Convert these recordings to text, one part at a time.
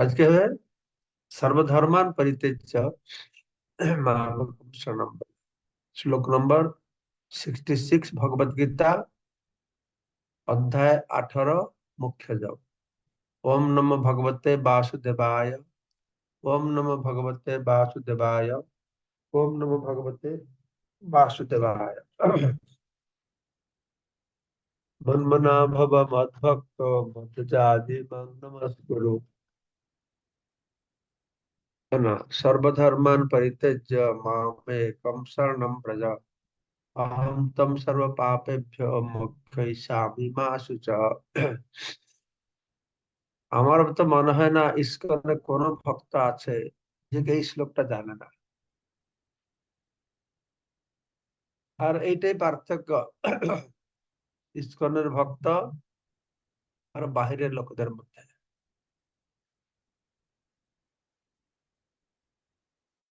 আজকে সর্বধর্মান পরিত্যজ্য শরণম শ্লোক number sixty six Bhagavad Gita, অধ্যায় আঠারো, মুখ্য জপ। ওম নম ভগবতে বাসুদেবায়, ওম নম ভগবতে বাসুদেবায়, ওম নম ভগবতে বাসুদেবায়। মন্মনা ভব মদ্ভক্ত মদ্জাদি নমস্কুরু। সর্বধর্মান পরিত্যজ্য মামেকম শরণম প্রজ অহম তম সর্ব পাপেভ্য মোক্ষয়িষ্যামি মা শুচ আমার তো মনে হয় না ইস্কনে কোন ভক্ত আছে যে এই শ্লোকটা জানে না। আর এইটাই পার্থক্য। ইস্কনের ভক্ত আর বাহিরের লোকদের মধ্যে।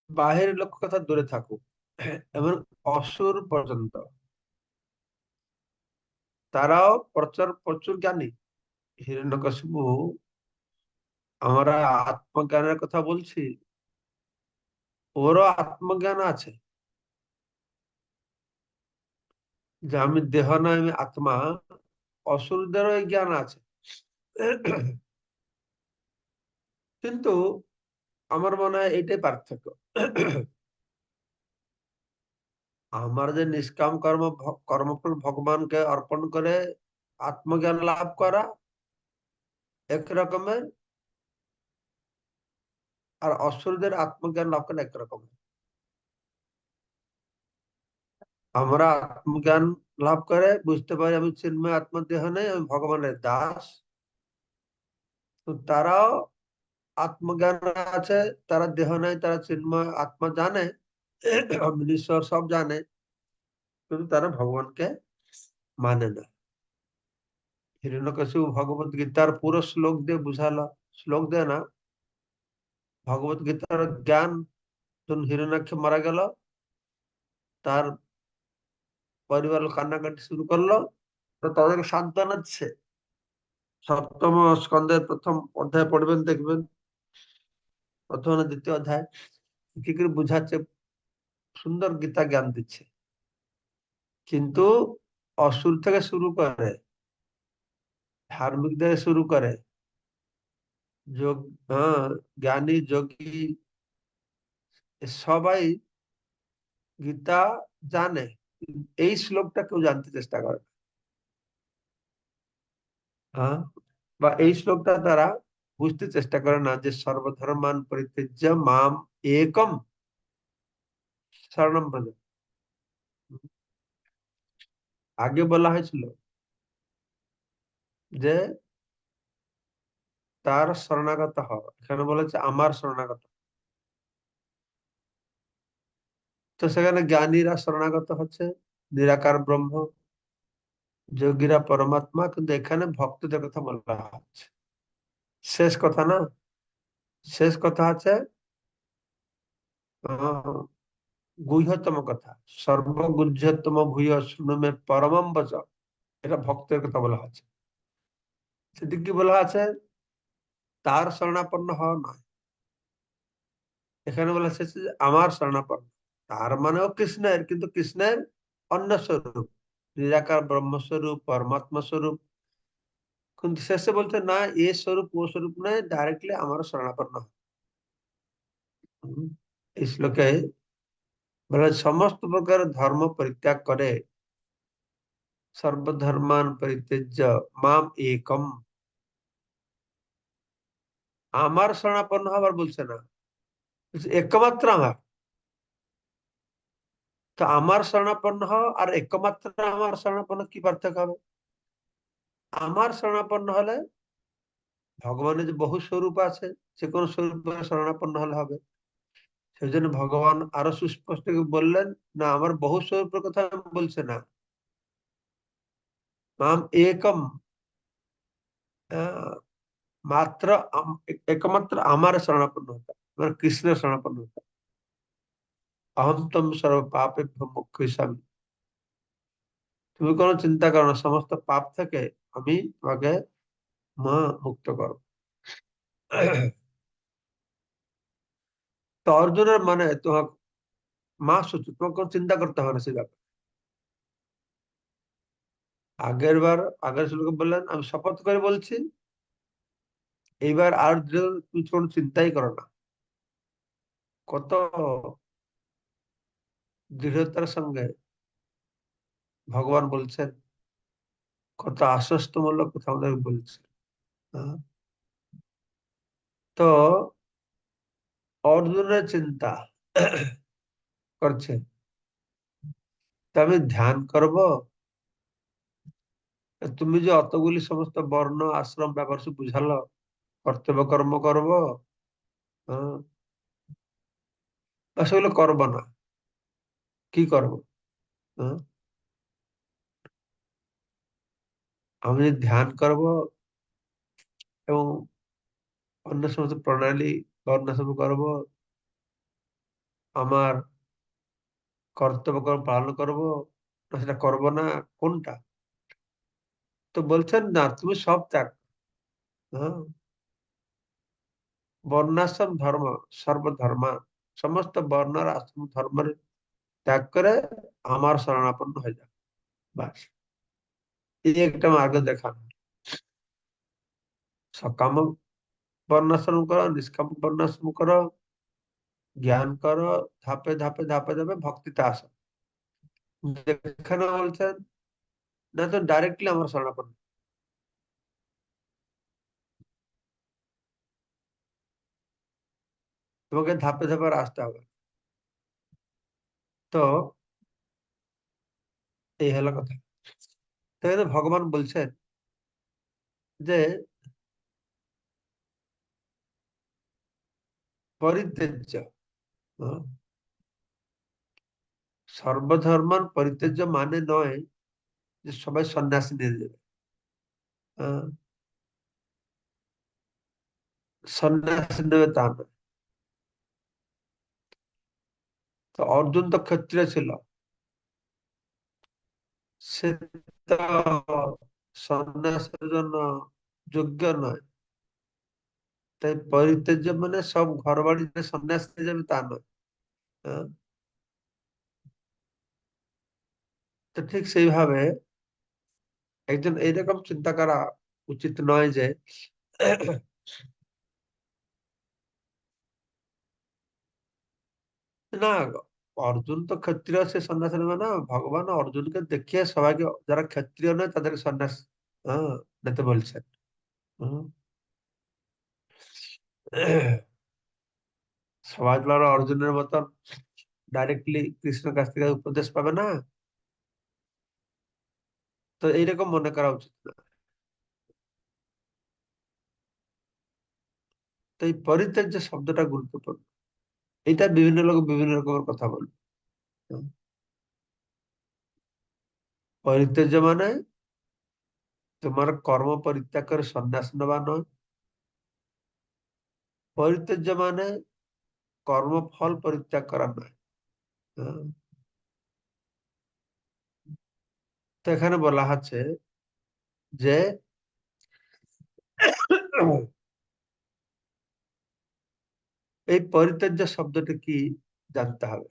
বাহিরের লোক কথা দূরে থাকুক। এমন অসুর পর্যন্ত। তারাও প্রচুর প্রচুর জ্ঞানী। হিরণ্যকশিপু, আমরা আত্মজ্ঞানের কথা বলছি। ওরও আত্মজ্ঞান আছে। যে আমি দেহ নয়, আমি আত্মা। অসুরদেরও জ্ঞান আছে। কিন্তু আমার মনে হয় এইটাই পার্থক্য। আমার যে নিষ্কাম কর্ম কর্মফল ভগবানকে অর্পণ করে আত্মজ্ঞান লাভ করা, এক রকমের, আর অসুরদের আত্মজ্ঞান লাভ করা এক রকমের। আমরা আত্মজ্ঞান লাভ করে, বুঝতে পারি আমি চিন্ময় আত্মদেহ নেই, আমি ভগবানের দাস। তো তারাও আত্মজ্ঞান আছে, তারা দেহ নেই, তারা চিন্ময় আত্মা জানে ঈশ্বর সব জানে, কিন্তু তারা ভগবানকে মানে না। হিরণ্যকশিপু ভগবত গীতার পুরো শ্লোক দিয়ে বুঝালো। শ্লোক দিয়ে না, ভগবত গীতার জ্ঞান যখন হিরণ্যাক্ষ মারা গেল, তার পরিবার কান্নাকাটি শুরু করল, তো তাদেরকে সান্ত্বনা দিচ্ছে। সপ্তম স্কন্ধের প্রথম অধ্যায় পড়বেন, দেখবেন। প্রথম দ্বিতীয় অধ্যায়, কি করে বুঝাচ্ছে? সুন্দর গীতা জ্ঞান দিচ্ছে। কিন্তু অসুর থেকে শুরু করে, ধার্মিক থেকে শুরু করে, যোগ হ্যাঁ জ্ঞানী, যোগী সবাই গীতা জানে। এই শ্লোকটা কেউ জানতে চেষ্টা করে হ্যাঁ বা এই শ্লোকটা তারা বুঝতে চেষ্টা করে না যে সর্বধর্মান পরিত্যাজ্য মাম একম। শরণম ব্রজ আগে বলা হয়েছিল যে তার শরণাগত হওয়া এখানে বলেছে আমার শরণাগত। তো সেখানে জ্ঞানীরা শরণাগত হচ্ছে, নিরাকার ব্রহ্ম, যোগীরা পরমাত্মা, কিন্তু এখানে ভক্তদের কথা বলা হচ্ছে। শেষ কথা না? শেষ কথা আছে গুহ্যতম কথা। সর্বগুহ্যতম ভূয় শুনুমে পরমম বচ। এটা ভক্তের কথা বলা আছে সেদিক কি বলা আছে তার শরণাপন্ন হওয়া নয়। এখানে বলা হচ্ছে যে, আমার শরণাপন্ন। তার মানেও কৃষ্ণের, কিন্তু কৃষ্ণের অন্য স্বরূপ নিরাকার ব্রহ্মস্বরূপ পরমাত্মা স্বরূপ কিন্তু শেষে বলতে না, এ স্বরূপ, ও স্বরূপ নয় ডাইরেক্টলি আমার শরণাপন্ন এই শ্লোকে বলে, সমস্ত প্রকার ধর্ম পরিত্যাগ করে, সর্বধর্মান পরিত্যাজ্য মাম একম। আমার শরণাপন্ন হবার বলছে না একমাত্র আমার। তো আমার শরণাপন্ন হওয়া আর একমাত্র আমার শরণাপন্ন কি পার্থক্য হবে? আমার শরণাপন্ন হলে ভগবানের যে বহু স্বরূপ আছে, যে কোনো স্বরূপে শরণাপন্ন হলে হবে। সেই জন্য ভগবান আরও সুস্পষ্ট বললেন, না, আমার বহু স্বরূপের কথা বলছে না। একম মাত্র একমাত্র আমার শরণাপন্ন হতা মানে কৃষ্ণের শরণাপন্ন হতা। অহম তম সর্ব পাপে মুখ্য হিসাবে তুমি কোনো চিন্তা করো না, সমস্ত পাপ থেকে আমি তোমাকে মা মুক্ত করো। তো অর্জুনের মানে তোমার মা সূচি তোমাকে কোনো চিন্তা করতে হবে না সে ব্যাপারে। আগের বার, আগের শ্লোকে বললেন, আমি শপথ করে বলছি, এইবার আর তুমি কোনো চিন্তাই করো না। কত দৃঢ়তার সঙ্গে ভগবান বলছেন, কত আশ্বস্তমূলক কথা আমাদের বলছে। হ্যাঁ? তো অর্জুনের চিন্তা করছে আমি ধ্যান করব? তুমি যে অতগুলি সমস্ত বর্ণ, আশ্রম, ব্যাপার সব বুঝালো, কর্তব্য, কর্ম করব? সেগুলো করব না। কি করব? হ্যাঁ আমি ধ্যান করব এবং অন্য সমস্ত প্রণালী বর্ণাশ্রম করব, আমার কর্তব্য কর্ম পালন করব, না সেটা করব না, কোনটা? তো বলছেন না, তুমি সব ত্যাগ। হ্যাঁ। বর্ণাশ্রম ধর্ম, সর্বধর্মা, সমস্ত বর্ণার আশ্রম ধর্মের ত্যাগ করে আমার শরণাপন্ন হয়ে যাবে বাস এই একটা মার্গ দেখানো। সকাম বর্ণাশ্রম করো, নিষ্কাম বর্ণাশ্রম করো, জ্ঞান করো, ধাপে ধাপে ধাপে ধাপে ভক্তিতে আসো। যেখানে বলছেন, না তো ডাইরেক্টলি আমার শরণাপন্ন। তোমাকে ধাপে ধাপে আসতে হবে। তো, এই হলো কথা। তো ভগবান বলছেন যে, পরিত্যাজ্য। সর্বধর্মান পরিত্যাজ্য মানে নয় যে সবাই সন্ন্যাসী নিয়ে যাবে। সন্ন্যাসী নেবে তা নয়। তো অর্জুন তো ক্ষত্রিয় ছিল। সে সন্ন্যাসের জন্য যোগ্য নয়। তাই পরিত্যাজ্য মানে সব ঘর বাড়িতে সন্ন্যাস নিয়ে যাবে তা নয়। তো ঠিক সেইভাবে একজন এইরকম চিন্তা করা উচিত নয় যে না অর্জুন তো ক্ষত্রিয়, সে সন্ন্যাস নেবে না ভগবান অর্জুনকে দেখিয়ে সবাইকে যারা ক্ষত্রিয় নয় তাদেরকে সন্ন্যাস হ্যাঁ নিতে বলছেন। সবাই তো অর্জুনের মতন ডাইরেক্টলি কৃষ্ণের কাছ থেকে উপদেশ পাবে না? তো এইরকম মনে করা উচিত না। তো এই পরিত্যাজ্য শব্দটা গুরুত্বপূর্ণ। এটা বিভিন্ন লোক বিভিন্ন রকমের কথা বলবে পরিত্যাজ্য মানে তোমার কর্ম পরিত্যাগ করে সন্ন্যাস নেওয়া নয়। পরিত্যাজ্য মানে কর্মফল পরিত্যাগ করা নয়। তো এখানে বলা আছে যে এই পরিত্যাজ্য শব্দটা কি জানতে হবে?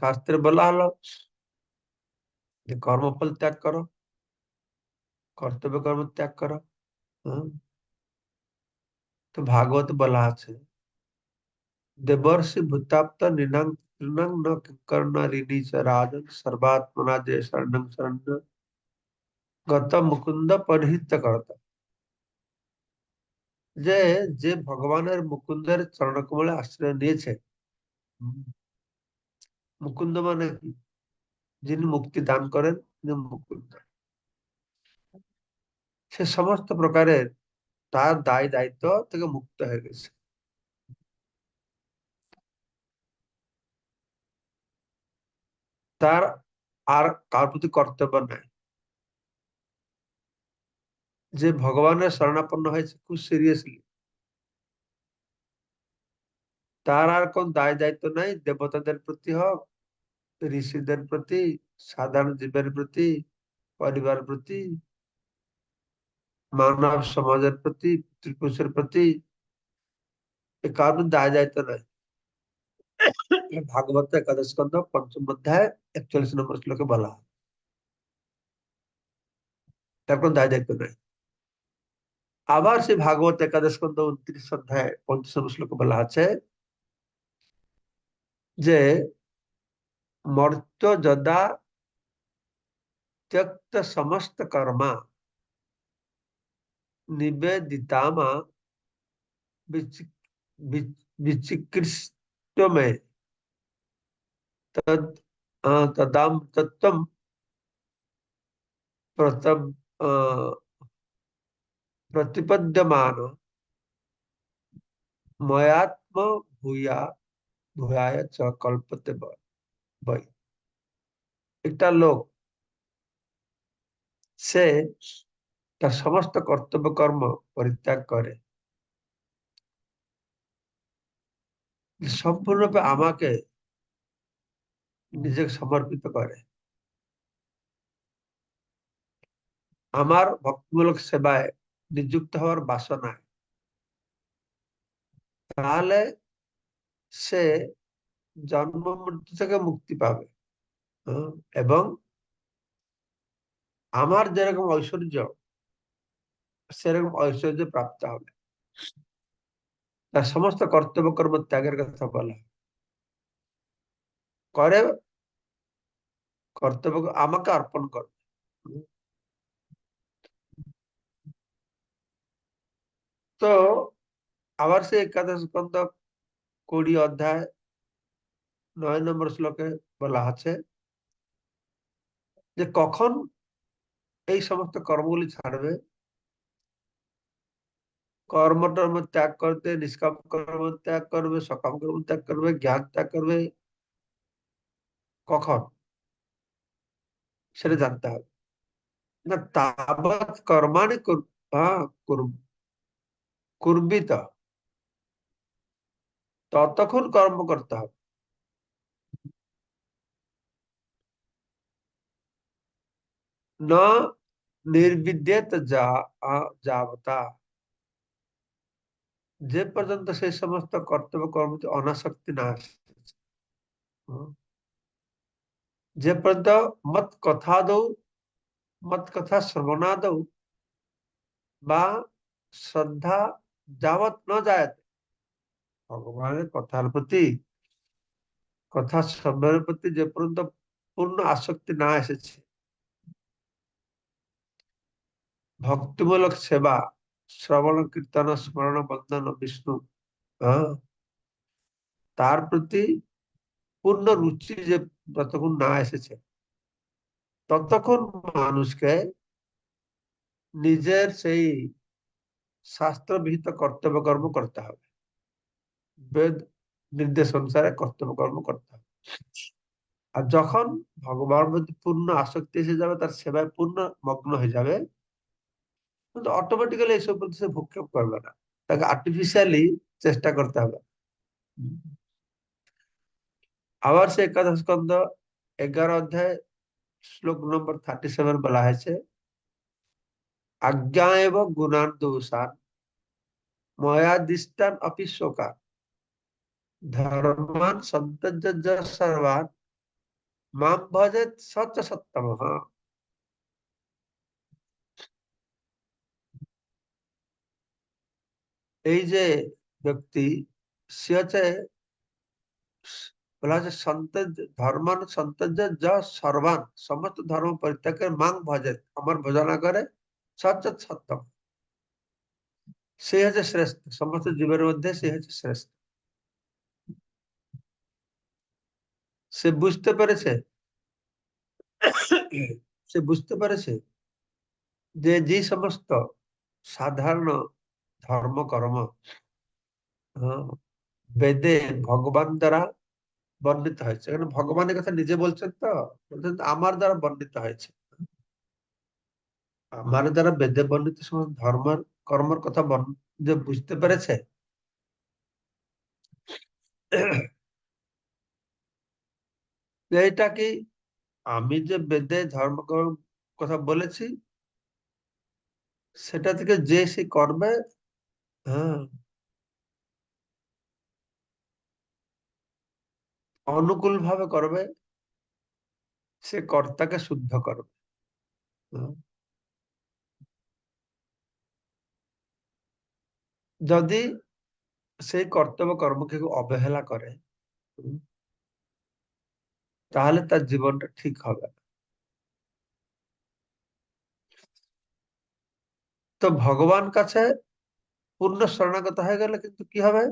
শাস্ত্রে বলা হলো? যে কর্মফল ত্যাগ করো। কর্তব্য কর্ম ত্যাগ করো। তো ভাগবত বলা আছে, দেবর্ষি ভূতাপ্ত নিনাং ন কর্ণ ঋণী চ রাজন সর্বাত্মনা যে শরণ শরণ গত মুকুন্দ পরিহিত করত। যে যে ভগবানের মুকুন্দের চরণ কমলে আশ্রয় নিয়েছে, মুকুন্দ মানে কি? যিনি মুক্তি দান করেন মুকুন্দ। সে সমস্ত প্রকারের তার দায় দায়িত্ব থেকে মুক্ত হয়ে গেছে। তার আর কার প্রতি কর্তব্য নাই। যে ভগবানের শরণাপন্ন হয়েছে খুব সিরিয়াসলি তার আর কোন দায় দায়িত্ব নাই, দেবতাদের প্রতি হোক, ঋষিদের প্রতি, সাধারণ জীবের প্রতি, পরিবার প্রতি, মানব সমাজের প্রতি, পিতৃপুরুষের প্রতি কারণ দায় দায়িত্ব নাই। ভাগবত একাদশ স্কন্ধ পঞ্চম অধ্যায় একচল্লিশ নম্বর শ্লোকে বলা হয়। তার কোনো দায় দায়িত্ব নাই। আবার সেই ভাগবত একাদশ স্কন্ধ উনত্রিশ অধ্যায় পঞ্চাশ নম্বর শ্লোকে বলা আছে যে মর্ত্য যদা त्यक्त समस्त कर्मा निवेदितामा विचिकृष्ट में तद तदाम तत्व प्रतब प्रतिपद्यमान मयात्म भूया भूयाय च कल्पते बई একটা লোক সে তার সমস্ত কর্তব্য কর্ম পরিত্যাগ করে সম্পূর্ণরূপে আমাকে নিজেকে সমর্পিত করে আমার ভক্তিমূলক সেবায় নিযুক্ত হওয়ার বাসনায় তাহলে সে জন্ম মৃত্যু থেকে মুক্তি পাবে। এবং আমার যেরকম ঐশ্বর্য, সেরকম ঐশ্বর্য প্রাপ্ত হবে। তার সমস্ত কর্তব্য কর্ম ত্যাগের কথা বলা। করে কর্তব্য আমাকে অর্পণ করবে। তো আবার সে একাদশ স্কন্ধ কুড়ি অধ্যায় নয় নম্বর শ্লোকে বলা আছে যে কখন এই সমস্ত কর্মগুলি ছাড়বে? কর্ম টর্ম ত্যাগ করতে, নিষ্কাম কর্ম ত্যাগ করবে, সকাম কর্ম ত্যাগ করবে, জ্ঞান ত্যাগ করবে, কখন? সেটা জানতে হবে। না, তাবৎ কর্মাণি কুর্বিত ততক্ষণ কর্ম করতে হবে না নির্বিদ্যেত যা যাবতা যে পর্যন্ত সেই সমস্ত কর্তব্য কর্মতে অনাসক্তি না আসে যে পর্যন্ত মত কথা দৌ মত কথা শ্রবণাদৌ বা শ্রদ্ধা যাবত ন যায় ভগবানের কথার প্রতি, কথা শ্রবণের প্রতি যে পর্যন্ত পূর্ণ আসক্তি না এসেছে, ভক্তিমূলক সেবা, শ্রবণ, কীর্তন, স্মরণ, বন্দন, বিষ্ণু তার প্রতি পূর্ণ রুচি যে যতক্ষণ না এসেছে, ততক্ষণ মানুষকে নিজের সেই শাস্ত্রবিহিত কর্তব্য কর্ম করতে হবে। বেদ নির্দেশ অনুসারে কর্তব্য কর্ম করতে হবে। আর যখন ভগবান মধ্যে পূর্ণ আসক্তি এসে যাবে, তার সেবায় পূর্ণ মগ্ন হয়ে যাবে, কিন্তু অটোমেটিক্যালি এইসব প্রতি সে ভূক্ষেপ করবে না। তাকে আর্টিফিশিয়ালি চেষ্টা করতে হবে। আবার সে একাদশ স্কন্ধ এগারো অধ্যায় শ্লোক নম্বর থার্টি সেভেন বলা হয়েছে আজ্ঞা এবং গুণান দোষান ময়াদিষ্টান অপি শোকা ধর্মান সন্তর্য সর্বান মাম ভজেত সচ্চ সত্যম এই যে ব্যক্তি, সে হচ্ছে বলা হচ্ছে সন্তজ, ধর্মান সন্তজ যা সর্বান, সমস্ত ধর্ম পরিত্যাগের মাং ভজে আমার ভজনা করে সত্য। সত্যম সে হচ্ছে শ্রেষ্ঠ। সমস্ত জীবের মধ্যে সে হচ্ছে শ্রেষ্ঠ। সে বুঝতে পেরেছে, সে বুঝতে পেরেছে যে যে সমস্ত সাধারণ ধর্মকর্ম বেদে ভগবান দ্বারা বর্ণিত হয়েছে। এখানে ভগবানের কথা নিজে বলছেন তো? বলছেন, আমার দ্বারা বর্ণিত হয়েছে। আমার দ্বারা বেদে বর্ণিত সমস্ত ধর্মের, কর্মের কথা যে বুঝতে পেরেছে? এইটা কি আমি যে বেদে ধর্ম কথা বলেছি, সেটা থেকে যে সে করবে হ্যাঁ। অনুকূল ভাবে করবে, সে কর্তাকে শুদ্ধ করবে যদি সেই কর্তব্য কর্মকে অবহেলা করে তাহলে তার জীবনটা ঠিক হবে তো ভগবান কাছে পূর্ণ শরণাগত হয়ে গেলে কিন্তু কি হবে?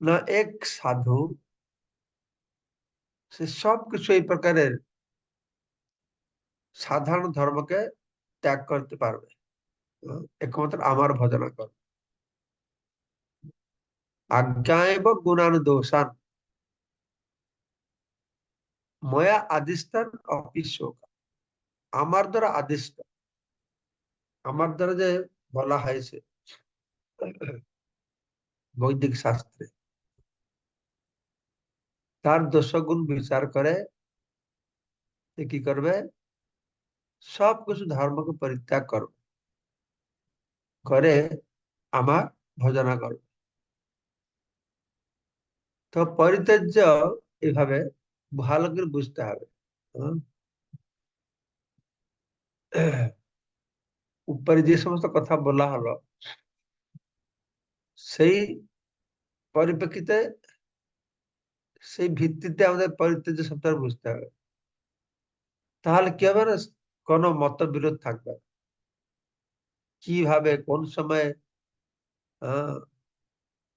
না এক সাধু, সে সব কিছু এই প্রকারের সাধারণ ধর্মকে ত্যাগ করতে পারবে। একমাত্র আমার ভজনা কর। আজ্ঞায় বা গুণানুদোষান ময়া আদিষ্ঠান অপিস আমার দ্বারা আদিষ্ট। আমার দ্বারা যে বলা হয়েছে। বৈদিক শাস্ত্রে। তার দোষগুণ বিচার করে কি করবে? সব কিছু ধর্মকে পরিত্যাগ করবে। করে আমার ভজনা করবে তো পরিত্যাজ্য এভাবে ভালো করে বুঝতে হবে। উপরে যে সমস্ত কথা বলা হলো, সেই পরিপ্রেক্ষিতে সেই ভিত্তিতে আমাদের পরিত্যাজ্য সপ্তাহ বুঝতে হবে। তাহলে কি হবে না? কোনো মতবিরোধ থাকবে কীভাবে, কোন সময়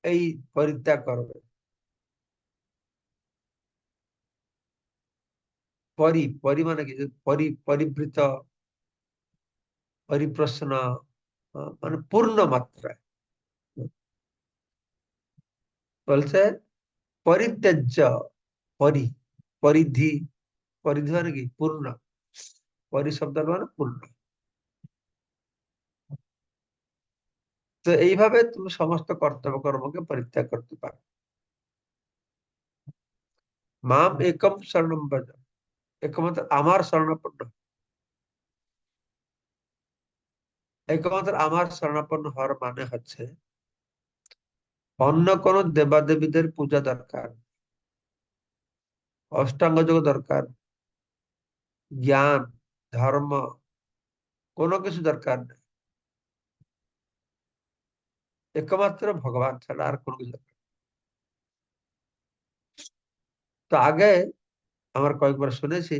এই পরিত্যাগ করবে পরি পরি মানে কি? পরি, পরিবৃত, পরিপ্রশ্ন মানে পূর্ণ মাত্রায়। বলছে, পরিত্যাজ্য, পরি, পরিধি পরিধি মানে কি? পূর্ণ। পরি শব্দ মানে পূর্ণ। তো এইভাবে তুমি সমস্ত কর্তব্য কর্মকে পরিত্যাগ করতে পারো। মাম একম শরণম একমাত্র আমার শরণাপন্ন। একমাত্র আমার শরণাপন্ন হওয়ার মানে হচ্ছে, অন্য কোন দেবাদেবীদের পূজা দরকার, অষ্টাঙ্গ যোগ দরকার, জ্ঞান, ধর্ম, কোনো কিছু দরকার নেই। একমাত্র ভগবান ছাড়া আর কোনো কিছু তো আগে আমার কয়েকবার শুনেছি,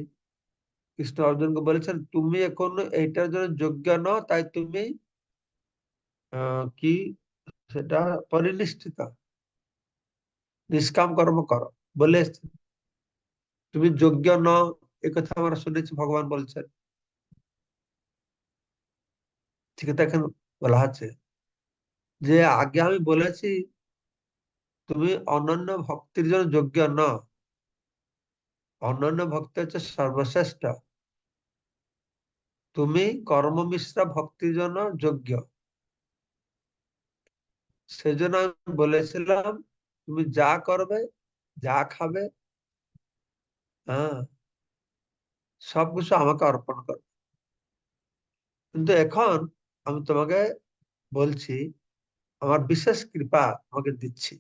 কৃষ্ণ অর্জুনকে বলেছেন, তুমি এখন এইটার জন্য যোগ্য ন তাই তুমি কি সেটা পরিনিষ্ঠিত নিষ্কাম কর্ম করো। বলে তুমি যোগ্য ন কথা আমরা শুনেছি, ভগবান বলছেন। ঠিক আছে, এখন বলা হচ্ছে যে আগে আমি বলেছি, তুমি অনন্য ভক্তির জন্য যোগ্য ন অনন্য ভক্তি হচ্ছে সর্বশ্রেষ্ঠ। তুমি কর্মমিশ্রা ভক্তির জন্য যোগ্য। সেজন্য আমি বলেছিলাম, তুমি যা করবে, যা খাবে হ্যাঁ সবকিছু আমাকে অর্পণ করবে। কিন্তু এখন আমি তোমাকে বলছি আমার বিশেষ কৃপা আমাকে দিচ্ছি।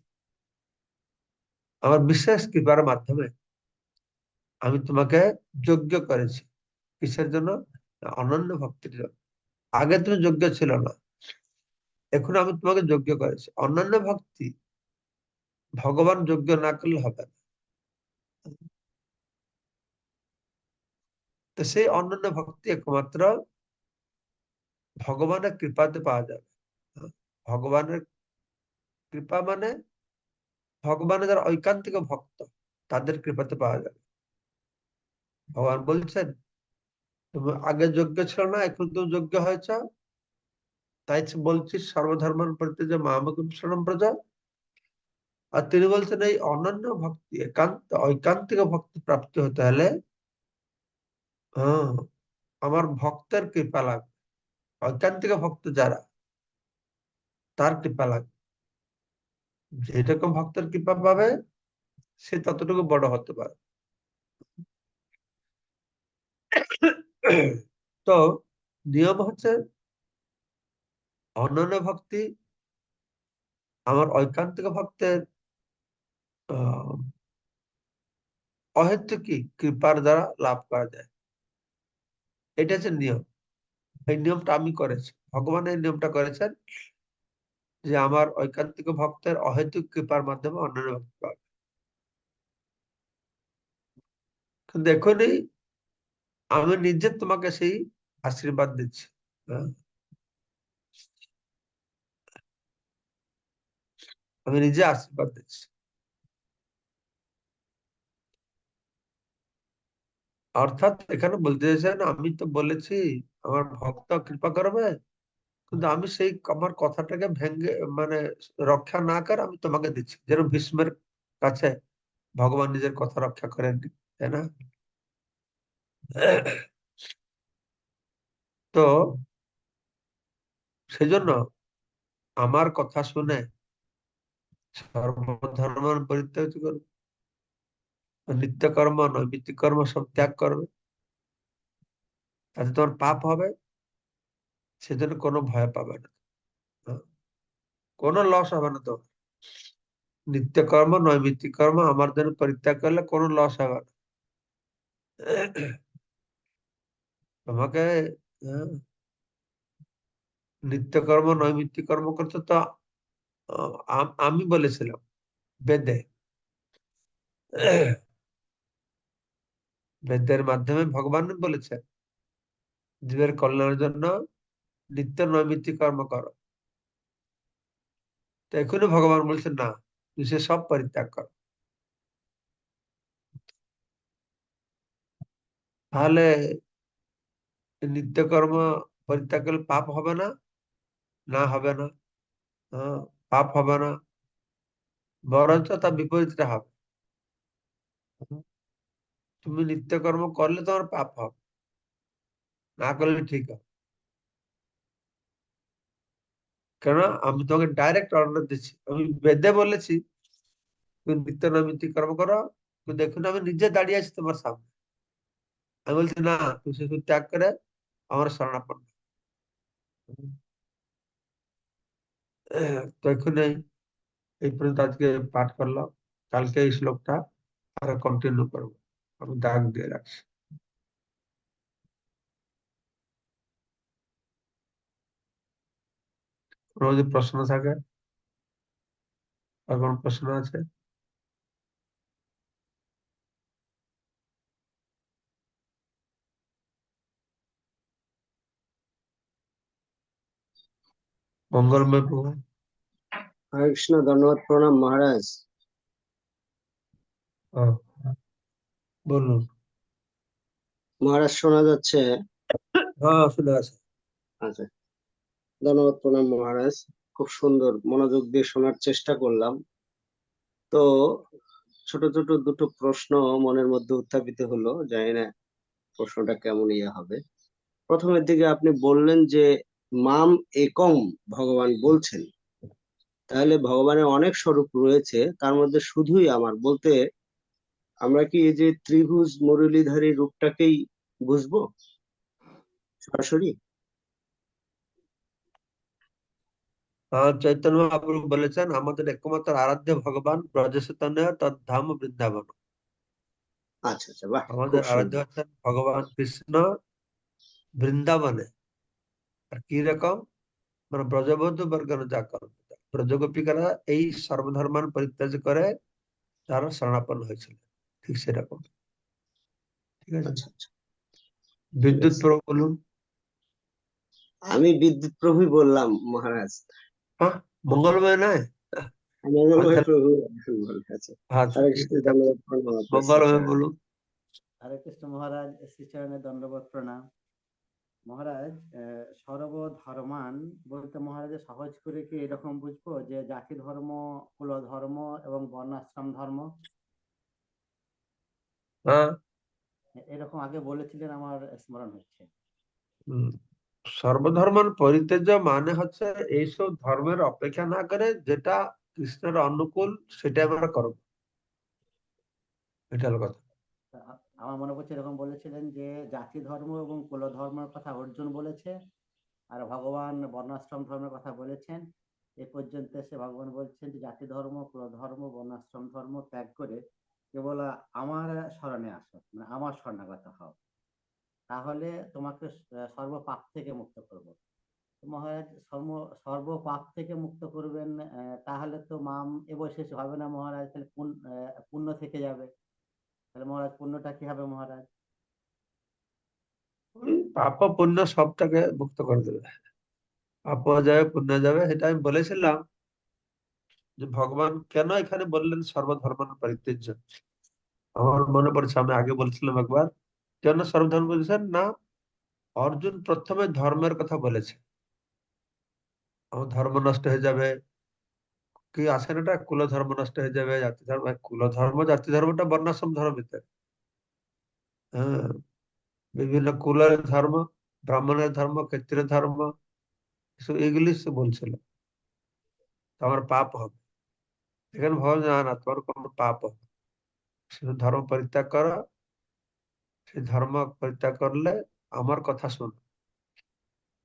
আমার বিশেষ কৃপার মাধ্যমে আমি তোমাকে যোগ্য করেছি। কিসের জন্য? অনন্য ভক্তির। আগে তুমি যোগ্য ছিল না। এখন আমি তোমাকে যোগ্য করেছি। অন্যান্য ভক্তি ভগবান যোগ্য না করলে হবে না। তো সেই অন্যান্য ভক্তি একমাত্র ভগবানের কৃপাতে পাওয়া যাবে। ভগবানের কৃপা মানে ভগবানের যারা ঐকান্তিক ভক্ত, তাদের কৃপাতে পাওয়া যাবে ভগবান বলছেন, তুমি আগে যোগ্য ছিল না, এখন তুমি যোগ্য হয়েছ। তাই বলছি সর্বধর্মান প্রতি যে মামকুম প্রজা। আর তিনি বলছেন, এই অনন্য ভক্তি, একান্ত, ঐকান্তিক ভক্তি প্রাপ্তি হতে হলে হ্যাঁ আমার ভক্তের কৃপা লাগবে। ঐকান্তিক ভক্ত যারা তার কৃপা লাগবে যেরকম ভক্তের কৃপা পাবে, সে ততটুকু বড় হতে পারে। তো নিয়ম হচ্ছে অন্যান্য ভক্তি, আমার ঐকান্তিক ভক্তের অহেতুকি কৃপার দ্বারা লাভ করা যায়। এটা হচ্ছে নিয়ম। এই নিয়মটা আমি করেছি। ভগবান এই নিয়মটা করেছেন। যে আমার ঐকান্তিক ভক্তের অহেতুক কৃপার মাধ্যমে অন্যান্য ভক্তি পাবে। এখনই আমি নিজে তোমাকে সেই আশীর্বাদ দিচ্ছি। হ্যাঁ? আমি নিজে আশীর্বাদ দিচ্ছি। অর্থাৎ এখানে বলতে চাইছেন, আমি তো বলেছি, আমার ভক্ত কৃপা করবে কিন্তু আমি সেই আমার কথাটাকে ভেঙ্গে মানে রক্ষা না করে আমি তোমাকে দিচ্ছি। যেরকম ভীষ্মের কাছে ভগবান নিজের কথা রক্ষা করেননি তাই না? তো সেজন্য আমার কথা শুনে সর্বধর্ম পরিত্যাগ করবে নিত্য কর্ম নৈমিত্তিক কর্ম সব ত্যাগ করবে। তাতে তোমার পাপ হবে। সেজন্য কোনো ভয় পাবে না? কোনো লস হবে না তোমার। নিত্য কর্ম নৈমিত্তিক কর্ম, আমার জন্য পরিত্যাগ করলে কোনো লস হবে না। তোমাকে নিত্যকর্ম, নৈমিত্তিক কর্ম করতে তো আমি বলেছিলাম, বেদে। বেদের মাধ্যমে ভগবান বলেছেন, জীবের কল্যাণের জন্য নিত্য নৈমিত্তিক কর্ম করো। তো এখনই ভগবান বলছেন, না তুই সে সব পরিত্যাগ কর। তাহলে নিত্যকর্ম পরিত্যাগ করলে পাপ হবে না? না, হবে না। পাপ হবে না। বরঞ্চ তার বিপরীতটা হবে। তুমি নিত্যকর্ম করলে তোমার পাপ হবে। না করলে ঠিক হবে। কেন আমি তোমাকে ডাইরেক্ট অর্ডার দিচ্ছি। আমি বেদে বলেছি, তুমি নিত্য নৈমিত্তিক কর্ম করো কিন্তু দেখুন আমি নিজে দাঁড়িয়ে আছি তোমার সামনে। আমি বলছি, না, তুমি শুধু ত্যাগ করে আমার শরণাপন্ন এখানে এই পর্যন্ত আজকে পাঠ করলাম। কালকে এই শ্লোকটা আরও কন্টিনিউ করব। আমি দাগ দিয়ে রাখছি। কোনো যদি প্রশ্ন থাকে। আর কোনো প্রশ্ন আছে? মঙ্গলময় প্রভু। হরে কৃষ্ণ ধন্যবাদ প্রণাম মহারাজ। বলুন। মহারাজ শোনা যাচ্ছে। হ্যাঁ শুনে আছে। আচ্ছা। ধন্যবাদ প্রণাম মহারাজ। খুব সুন্দর মনোযোগ দিয়ে শোনার চেষ্টা করলাম। তো ছোট ছোট দুটো প্রশ্ন মনের মধ্যে উত্থাপিত হলো, জানি না প্রশ্নটা কেমন ইয়ে হবে। প্রথমের দিকে আপনি বললেন যে, মাম একম ভগবান বলছেন। তাহলে ভগবানের অনেক স্বরূপ রয়েছে, তার মধ্যে শুধুই আমার। বলতে আমরা কি এই যে ত্রিভুজ, মুরলীধারী রূপটাকেই বুঝব? সরাসরি? চৈতন্য মহাপ্রভু বলেছেন আমাদের একমাত্র আরাধ্য ভগবান ব্রজসতন্য তার ধাম বৃন্দাবন। আচ্ছা আচ্ছা বাহ আমাদের আরাধ্য হচ্ছেন ভগবান কৃষ্ণ বৃন্দাবনে। আর কি রকম? মানে ব্রজবধূ বর্গন যা কর্ম ব্রজগোপিকারা এই সর্বধর্মান পরিত্যাজ করে তারা শরণাপন্ন হয়েছিল। ঠিক সেরকম। ঠিক আছে? আচ্ছা আচ্ছা। বিদ্যুৎ প্রভু বলুন। আমি বিদ্যুৎ প্রভুই বললাম মহারাজ। হ্যাঁ মঙ্গলময় নয় মঙ্গলময়। প্রভু আচ্ছা আচ্ছা মঙ্গলময় বলুন হরে কৃষ্ণ মহারাজ শ্রীচরণে দণ্ডবোধ প্রণাম মহারাজ সর্বধর্মান বলতে মহারাজ সহজ করে কি এরকম বুঝব যে জাতি ধর্ম কুল ধর্ম এবং বর্ণাশ্রম ধর্ম? হ্যাঁ। এরকম আগে বলেছিলেন আমার স্মরণ হচ্ছে। সর্বধর্মান পরিত্যাজ্য মানে হচ্ছে এইসব ধর্মের অপেক্ষা না করে যেটা কৃষ্ণের অনুকূল সেটা আমরা করব। এটা হলো কথা। আমার মনে পড়ছে এরকম বলেছিলেন যে জাতি ধর্ম এবং কুল ধর্মের কথা অর্জুন বলেছে আর ভগবান বর্ণাশ্রম ধর্মের কথা বলেছেন। এ পর্যন্ত এসে ভগবান বলছেন যে জাতি ধর্ম, কুল ধর্ম, বর্ণাশ্রম ধর্ম ত্যাগ করে কেবল আমার স্মরণে আসো মানে আমার স্বর্ণাগত হও। তাহলে তোমাকে স- সর্ব পাপ থেকে মুক্ত করব। মহারাজ সর্ব সর্ব পাপ থেকে মুক্ত করবেন তাহলে তো মাম এবশেষ হবে না মহারাজ, তাহলে পুণ্য থেকে যাবে। তাহলে মহারাজ, পুণ্যটা কি হবে মহারাজ? পাপ পুণ্য সবটাকে মুক্ত করে দেবে। পাপ যাবে, পুণ্য যাবে, সেটা আমি বলেছিলাম যে ভগবান কেন এখানে বললেন সর্বধর্ম পরিত্যাজ্য? আমার মনে পড়ছে, আমি আগে বলছিলাম একবার কেন সর্বধর্ম বলছেন, না, অর্জুন প্রথমে ধর্মের কথা বলেছে। আমার ধর্ম নষ্ট হয়ে যাবে। কি আছে না এটা? কুল ধর্ম নষ্ট হয়ে যাবে জাতি ধর্ম কুল ধর্ম জাতি ধর্মটা বর্ণাশ্রম ধর্ম হ্যাঁ বিভিন্ন কুলের ধর্ম, ব্রাহ্মণের ধর্ম ক্ষেত্রের ধর্ম এগুলি সে বলছিল। তোমার পাপ হবে। এখানে ভগবান না তোমার কোনো পাপ হবে ধর্ম পরিত্যাগ করো সেই ধর্ম পরিত্যাগ করলে আমার কথা শোনো।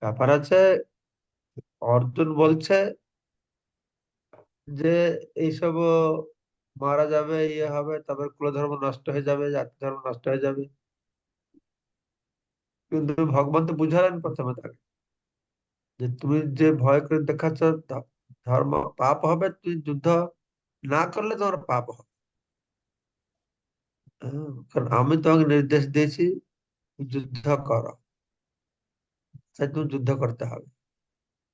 ব্যাপার আছে অর্জুন বলছে যে, এইসব মারা যাবে ইয়ে হবে, তারপর কুল ধর্ম নষ্ট হয়ে যাবে, জাতি ধর্ম নষ্ট হয়ে যাবে। কিন্তু ভগবান তো বুঝালেন প্রথমে তাকে, যে তুমি যে ভয় করে দেখাচ্ছ ধর্ম পাপ হবে, তুমি যুদ্ধ না করলে তোমার পাপ হবে। কারণ আমি তোমাকে নির্দেশ দিয়েছি, যুদ্ধ করো। তাই তুমি যুদ্ধ করতে হবে।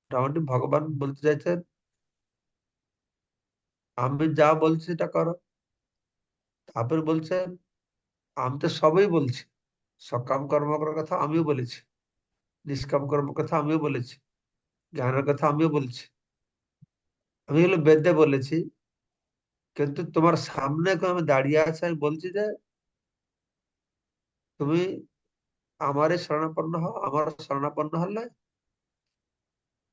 মোটামুটি ভগবান বলতে চাইছেন, আমি যা বলছি সেটা করো। তারপর বলছেন, আমি তো সবই বলছি। সকাম কর্ম করার কথা আমিও বলেছি। নিষ্কাম কর্মের কথা আমিও বলেছি। জ্ঞানের কথা আমিও বলছি। আমি হলো বেদে বলেছি। কিন্তু তোমার সামনে আমি দাঁড়িয়ে আছি, আমি বলছি যে তুমি আমারই শরণাপন্ন হও, আমার শরণাপন্ন হলে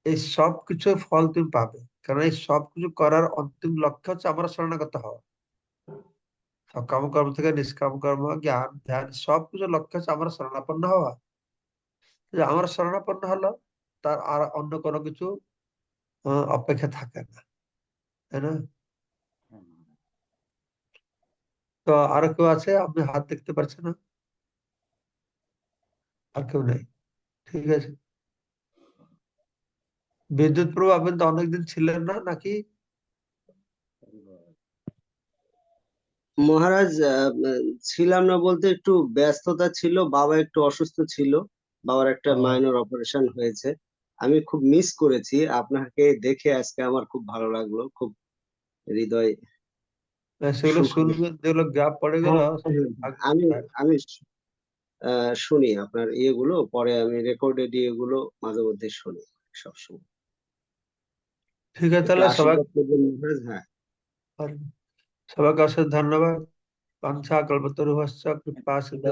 এই সব কিছু ফল তুমি পাবে। কারণ এই সব কিছু করার অন্তিম লক্ষ্য হচ্ছে আমার শরণাগত হওয়া। সকাম কর্ম থেকে নিষ্কাম কর্ম জ্ঞান, ধ্যান, সব কিছু লক্ষ্য হচ্ছে আমার শরণাপন্ন হওয়া। আমার শরণাপন্ন হলো, তার আর অন্য কোনো কিছু অপেক্ষা থাকে না। তাই না হ্যাঁ মহারাজ তো আরও কেউ আছে? আপনি হাত দেখতে পাচ্ছেন না? আর কেউ নেই। ঠিক আছে। বিদ্যুৎ প্রভু আপনি তো অনেকদিন ছিলেন না নাকি? মহারাজ ছিলাম না বলতে একটু ব্যস্ততা ছিল বাবা একটু অসুস্থ ছিল বাবার একটা মাইনর অপারেশন হয়েছে। আমি খুব মিস করেছি। আপনাকে দেখে আজকে আমার খুব ভালো লাগল খুব হৃদয় সেগুলো সুখ যেগুলো গ্যাপ পড়ে গেল আমি আমি শুনি আপনার ইয়েগুলো পরে আমি রেকর্ডেড ইয়েগুলো মাঝে মধ্যে শুনি সবসময়। ঠিক আছে তাহলে সবাই হ্যাঁ। সবাইকে অশেষ ধন্যবাদ। পাঞ্চা কল্পতরুভশ্চ কৃপা সিন্ধু